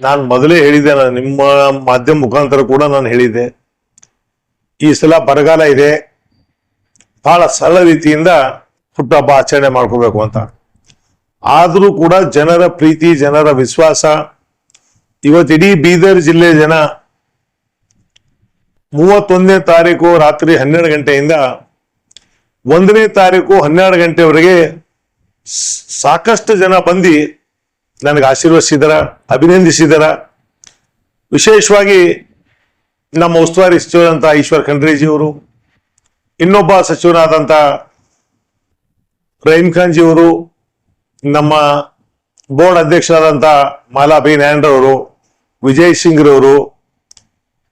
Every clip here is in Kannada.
ನಾನು ಮೊದಲೇ ಹೇಳಿದೆ ನಾನು ನಿಮ್ಮ ಮಾಧ್ಯಮ ಮುಖಾಂತರ ಕೂಡ ನಾನು ಹೇಳಿದ್ದೆ. ಈ ಸಲ ಬರಗಾಲ ಇದೆ. ಬಹಳ ಸರಳ ರೀತಿಯಿಂದ ಹುಟ್ಟುಹಬ್ಬ ಆಚರಣೆ ಮಾಡ್ಕೋಬೇಕು ಅಂತ. ಆದರೂ ಕೂಡ ಜನರ ಪ್ರೀತಿ, ಜನರ ವಿಶ್ವಾಸ. ಇವತ್ತು ಇಡೀ ಬೀದರ್ ಜಿಲ್ಲೆ ಜನ ಮೂವತ್ತೊಂದನೇ ತಾರೀಕು ರಾತ್ರಿ ಹನ್ನೆರಡು ಗಂಟೆಯಿಂದ ಒಂದನೇ ತಾರೀಕು ಹನ್ನೆರಡು ಗಂಟೆವರೆಗೆ ಸಾಕಷ್ಟು ಜನ ಬಂದು ನನಗೆ ಆಶೀರ್ವದಿಸಿದರ, ಅಭಿನಂದಿಸಿದರ, ವಿಶೇಷವಾಗಿ ನಮ್ಮ ಉಸ್ತುವಾರಿ ಸಚಿವರಾದಂಥ ಈಶ್ವರ್ ಖಂಡ್ರೇಜಿಯವರು, ಇನ್ನೊಬ್ಬ ಸಚಿವರಾದಂಥ ರಹೀಂ ಖಾನ್ಜಿಯವರು, ನಮ್ಮ ಬೋರ್ಡ್ ಅಧ್ಯಕ್ಷರಾದಂಥ ಮಾಲಾ ಬಿ ವಿಜಯ್ ಸಿಂಗ್ ರವರು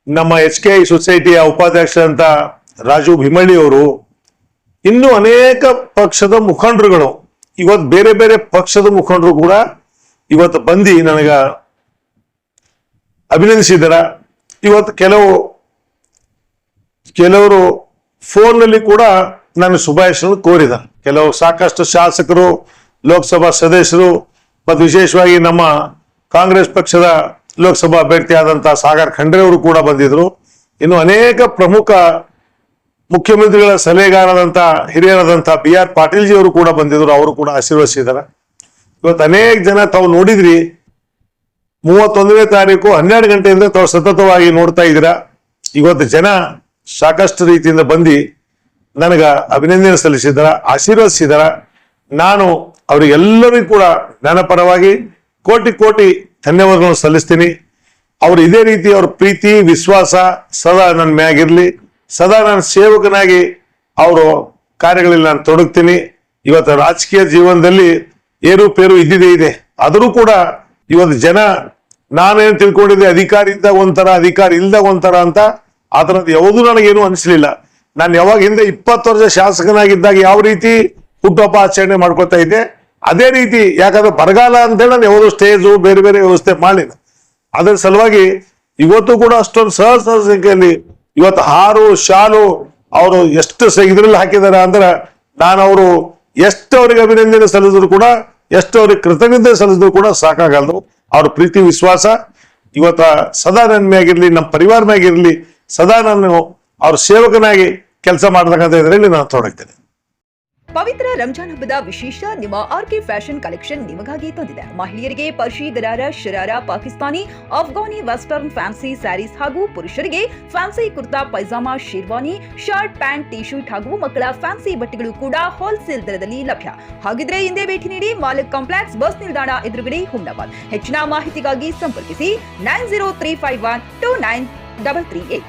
ನಮ್ಮ ಎಚ್ ಕೆ ಐ ಸೊಸೈಟಿಯ ಉಪಾಧ್ಯಕ್ಷರಂತ ರಾಜು ಭೀಮಳ್ಳಿ ಇನ್ನೂ ಇನ್ನು ಅನೇಕ ಪಕ್ಷದ ಮುಖಂಡರುಗಳು, ಇವತ್ತು ಬೇರೆ ಬೇರೆ ಪಕ್ಷದ ಮುಖಂಡರು ಕೂಡ ಇವತ್ತು ಬಂದು ನನಗ ಅಭಿನಂದಿಸಿದಾರ. ಇವತ್ತು ಕೆಲವು, ಕೆಲವರು ಫೋನ್ನಲ್ಲಿ ಕೂಡ ನಾನು ಶುಭಾಶಯಗಳನ್ನು ಕೋರಿದ ಕೆಲವು ಸಾಕಷ್ಟು ಶಾಸಕರು, ಲೋಕಸಭಾ ಸದಸ್ಯರು, ಮತ್ತು ವಿಶೇಷವಾಗಿ ನಮ್ಮ ಕಾಂಗ್ರೆಸ್ ಪಕ್ಷದ ಲೋಕಸಭಾ ಅಭ್ಯರ್ಥಿ ಆದಂತಹ ಸಾಗರ್ ಖಂಡ್ರೆ ಅವರು ಕೂಡ ಬಂದಿದ್ರು ಇನ್ನು ಅನೇಕ ಪ್ರಮುಖ ಮುಖ್ಯಮಂತ್ರಿಗಳ ಸಲಹೆಗಾರದಂಥ ಹಿರಿಯರಾದಂಥ ಬಿ ಆರ್ ಪಾಟೀಲ್ ಜಿ ಅವರು ಕೂಡ ಬಂದಿದ್ರು ಅವರು ಕೂಡ ಆಶೀರ್ವದಿಸಿದಾರೆ ಇವತ್ತು ಅನೇಕ ಜನ ತಾವು ನೋಡಿದ್ರಿ. ಮೂವತ್ತೊಂದನೇ ತಾರೀಕು ಹನ್ನೆರಡು ಗಂಟೆಯಿಂದ ತಾವು ಸತತವಾಗಿ ನೋಡ್ತಾ ಇದ್ದೀರಾ. ಇವತ್ತು ಜನ ಸಾಕಷ್ಟು ರೀತಿಯಿಂದ ಬಂದು ನನಗ ಅಭಿನಂದನೆ ಸಲ್ಲಿಸಿದಾರ, ಆಶೀರ್ವದಿಸಿದಾರ. ನಾನು ಅವರಿಗೆಲ್ಲರಿಗೂ ಕೂಡ ನನ್ನ ಪರವಾಗಿ ಕೋಟಿ ಕೋಟಿ ಧನ್ಯವಾದಗಳನ್ನು ಸಲ್ಲಿಸ್ತೀನಿ. ಅವ್ರು ಇದೇ ರೀತಿ ಅವ್ರ ಪ್ರೀತಿ, ವಿಶ್ವಾಸ ಸದಾ ನನ್ನ ಮ್ಯಾಗಿರ್ಲಿ. ಸದಾ ನನ್ನ ಸೇವಕನಾಗಿ ಅವರು ಕಾರ್ಯಗಳಲ್ಲಿ ನಾನು ತೊಡಗ್ತೀನಿ. ಇವತ್ತು ರಾಜಕೀಯ ಜೀವನದಲ್ಲಿ ಏರುಪೇರು ಇದ್ದಿದೆ ಇದೆ. ಆದರೂ ಕೂಡ ಇವತ್ತು ಜನ ನಾನೇನು ತಿಳ್ಕೊಂಡಿದ್ದೆ, ಅಧಿಕಾರ ಇದ್ದಾಗ ಒಂಥರ, ಅಧಿಕಾರ ಇಲ್ದಾಗ ಒಂಥರ ಅಂತ ಆ ಥರದ್ದು ಯಾವುದೂ ನನಗೇನು ಅನಿಸ್ಲಿಲ್ಲ. ನಾನು ಯಾವಾಗ ಹಿಂದೆ ಇಪ್ಪತ್ತು ವರ್ಷ ಶಾಸಕನಾಗಿದ್ದಾಗ ಯಾವ ರೀತಿ ಹುಟ್ಟುಹಬ್ಬ ಆಚರಣೆ ಮಾಡ್ಕೊತಾ ಇದ್ದೆ, ಅದೇ ರೀತಿ ಯಾಕಂದ್ರೆ ಬರಗಾಲ ಅಂತೇಳಿ ನಾನು ಯಾವುದೋ ಸ್ಟೇಜು ಬೇರೆ ಬೇರೆ ವ್ಯವಸ್ಥೆ ಮಾಡಲಿಲ್ಲ. ಅದರ ಸಲುವಾಗಿ ಇವತ್ತು ಕೂಡ ಅಷ್ಟೊಂದು ಸಹ ಸಹ ಸಂಖ್ಯೆಯಲ್ಲಿ ಇವತ್ತು ಹಾರು ಶಾಲು, ಅವರು ಎಷ್ಟು ಇದ್ರಲ್ಲಿ ಹಾಕಿದ್ದಾರೆ ಅಂದ್ರೆ ನಾನು ಅವರು ಎಷ್ಟು ಅಭಿನಂದನೆ ಸಲ್ಲಿಸಿದ್ರು ಕೂಡ ಎಷ್ಟು ಕೃತಜ್ಞತೆ ಸಲ್ಲಿಸಿದ್ರು ಕೂಡ ಸಾಕಾಗಲ್ದು. ಅವ್ರ ಪ್ರೀತಿ, ವಿಶ್ವಾಸ ಇವತ್ತ ಸದಾ ನನ್ನ ನಮ್ಮ ಪರಿವಾರ ಸದಾ ನಾನು ಅವ್ರ ಸೇವಕನಾಗಿ ಕೆಲಸ ಮಾಡ್ತಕ್ಕಂಥ ಇದರಲ್ಲಿ ನಾನು ತೊಡಗ್ತೇನೆ. ಪವಿತ್ರ ರಂಜಾನ್ ಹಬ್ಬದ ವಿಶೇಷ ನಿಮ್ಮ ಆರ್ಕೆ ಫ್ಯಾಷನ್ ಕಲೆಕ್ಷನ್ ನಿಮಗಾಗಿ ತಂದಿದೆ. ಮಹಿಳೆಯರಿಗೆ ಪರ್ಷಿ gharara sharara, Pakistani, Afghani, western fancy sarees ಹಾಗೂ ಪುರುಷರಿಗೆ fancy kurta, pyjama, sherwani, shirt, pant T shirt ಹಾಗೂ ಮಕ್ಕಳ ಫ್ಯಾನ್ಸಿ ಬಟ್ಟೆಗಳು ಕೂಡ ಹೋಲ್ಸೇಲ್ ದರದಲ್ಲಿ ಲಭ್ಯ. ಹಾಗಿದ್ರೆ ಹಿಂದೆ ಭೇಟಿ ನೀಡಿ ಮಾಲಕ್ ಕಾಂಪ್ಲೆಕ್ಸ್ ಬಸ್ ನಿಲ್ದಾಣ ಎದುರುಗಡೆ ಹುಮ್ನಾಬಾದ್. ಹೆಚ್ಚಿನ ಮಾಹಿತಿಗಾಗಿ ಸಂಪರ್ಕಿಸಿ nine zero three five one two nine double three eight.